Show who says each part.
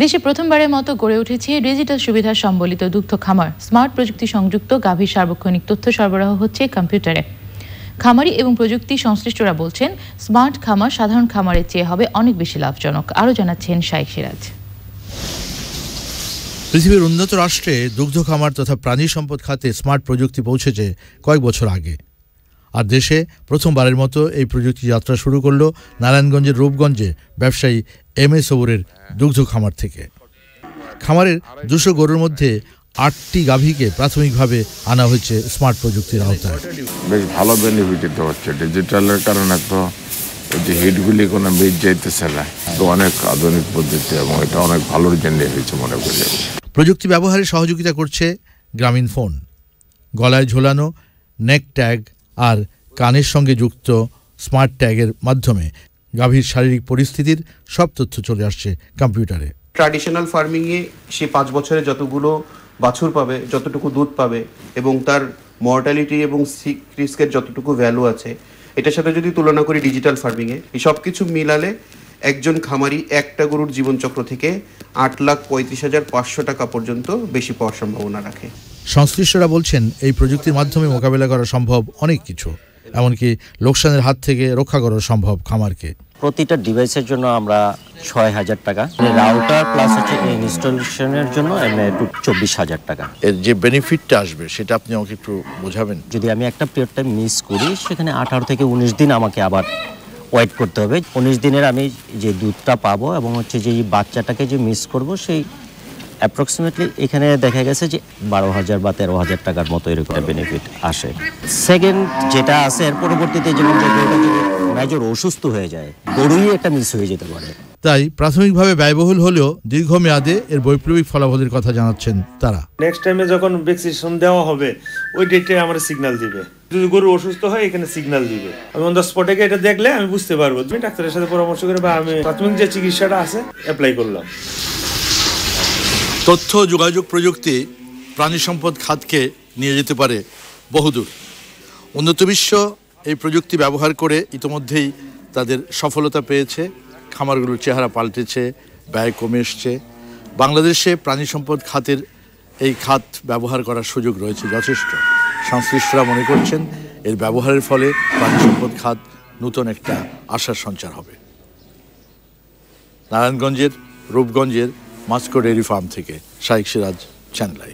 Speaker 1: দেশে প্রথমবারের মতো গড়ে উঠেছে ডিজিটাল সুবিধা সম্বলিত দুগ্ধ খামার। স্মার্ট প্রযুক্তি সংযুক্ত গাভীর সার্বক্ষণিক তথ্য সরবরাহ হচ্ছে কম্পিউটারে। খামারি এবং প্রযুক্তি সংশ্লিষ্টরা বলছেন, স্মার্ট খামার সাধারণ খামারের চেয়ে হবে অনেক বেশি লাভজনক। আরও জানাচ্ছেন শাইক সিরাজ।
Speaker 2: পৃথিবীর উন্নত রাষ্ট্রে দুগ্ধ খামার তথা প্রাণী সম্পদ খাতে স্মার্ট প্রযুক্তি পৌঁছেছে কয়েক বছর আগে। আর দেশে প্রথমবারের মতো এই প্রযুক্তি যাত্রা শুরু করল নারায়ণগঞ্জের রূপগঞ্জে ব্যবসায়ী এম এ সবুরের দুগ্ধ খামার থেকে। খামারের দুশো গরুর মধ্যে আটটি গাভীকে প্রাথমিকভাবে আনা হয়েছে স্মার্ট প্রযুক্তির আওতায়।
Speaker 3: বেশ ভালো বেনিফিট হচ্ছে। ডিজিটালের কারণে তো যে হিটগুলি কোনো বেজ যাইতেছে না। তো অনেক আধুনিক পদ্ধতি এবং এটা অনেক ভালোর জন্য হয়েছে মনে করি।
Speaker 2: প্রযুক্তি ব্যবহারে সহযোগিতা করছে গ্রামীণ ফোন। গলায় ঝোলানো নেক ট্যাগ আর কানের সঙ্গে যুক্ত স্মার্ট ট্যাগের মাধ্যমে গাভীর শারীরিক পরিস্থিতির সব তথ্য চলে আসছে কম্পিউটারে।
Speaker 4: ট্র্যাডিশনাল ফার্মিংয়ে সে পাঁচ বছরে যতগুলো বাছুর পাবে, যতটুকু দুধ পাবে এবং তার মর্টালিটি এবং সিক রিস্কের যতটুকু ভ্যালু আছে, এটার সাথে যদি তুলনা করি ডিজিটাল ফার্মিংয়ে এই সব কিছু মিলালে একজন খামারি একটা গরুর জীবনচক্র থেকে আট লাখ পঁয়ত্রিশ হাজার পাঁচশো টাকা পর্যন্ত বেশি পাওয়ার সম্ভাবনা রাখে।
Speaker 2: সংশ্লিষ্টরা বলছেন এই প্রযুক্তির মাধ্যমে মোকাবেলা করা সম্ভব অনেক কিছু এমনকি লোকসানের হাত থেকে রক্ষা করা সম্ভব খামারকে।
Speaker 5: প্রতিটা ডিভাইসের জন্য আমরা ছয় হাজার টাকা রাউটার প্লাস হচ্ছে ইনস্টলেশনের জন্য একটু চব্বিশ হাজার টাকা।
Speaker 2: এর যে বেনিফিটটা আসবে সেটা আপনি আমাকে একটু বোঝাবেন?
Speaker 5: যদি আমি একটা পিরিয়ড টাইম মিস করি সেখানে আঠারো থেকে উনিশ দিন আমাকে আবার ওয়েট করতে হবে। উনিশ দিনের আমি যে দুধটা পাবো এবং হচ্ছে যে বাচ্চাটাকে যে মিস করব সেই অ্যাপ্রক্সিমেটলি এখানে দেখা গেছে যে বারো হাজার বা তেরো হাজার টাকার মতো এরকম বেনিফিট আসে। সেকেন্ড যেটা আছে এর পরবর্তীতে যেমন যে গরুটা যদি মেজর অসুস্থ হয়ে যায় গরুই একটা মিস হয়ে যেতে পারে।
Speaker 2: তাই প্রাথমিকভাবে ব্যয়বহুল হলেও দীর্ঘমেয়াদে এর বৈপ্লবিক ফলাফলের কথা জানাচ্ছেন তারা।
Speaker 6: নেক্সট টাইমে যখন ভ্যাকসিনেশন দেওয়া হবে ওই ডেটে আমার সিগন্যাল দিবে। যদি গরু অসুস্থ হয় এখানে সিগন্যাল দিবে। আমি অন দ্য স্পটে গিয়ে এটা দেখলে আমি বুঝতে পারব। তুমি ডাক্তারের সাথে পরামর্শ করে বা আমি প্রাথমিক যে চিকিৎসাটা আছে অ্যাপ্লাই করলাম।
Speaker 2: তথ্য, যোগাযোগ প্রযুক্তি, প্রাণী সম্পদ খাতকে নিয়ে যেতে পারে বহুদূর। উন্নত বিশ্ব এই প্রযুক্তি ব্যবহার করে ইতোমধ্যেই তাদের সফলতা পেয়েছে, খামারগুলোর চেহারা পাল্টেছে, ব্যয় কমে এসছে। বাংলাদেশে প্রাণী সম্পদ খাতের এই খাত ব্যবহার করার সুযোগ রয়েছে যথেষ্ট। সংশ্লিষ্টরা মনে করছেন এর ব্যবহারের ফলে প্রাণী সম্পদ খাত নূতন একটা আশার সঞ্চার হবে। নারায়ণগঞ্জের, রূপগঞ্জের মাস্কো ডেয়ারি ফার্ম থেকে শাইক সিরাজ চ্যানেলাই